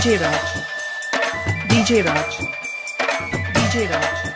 DJ Raj. DJ Raj. DJ Raj.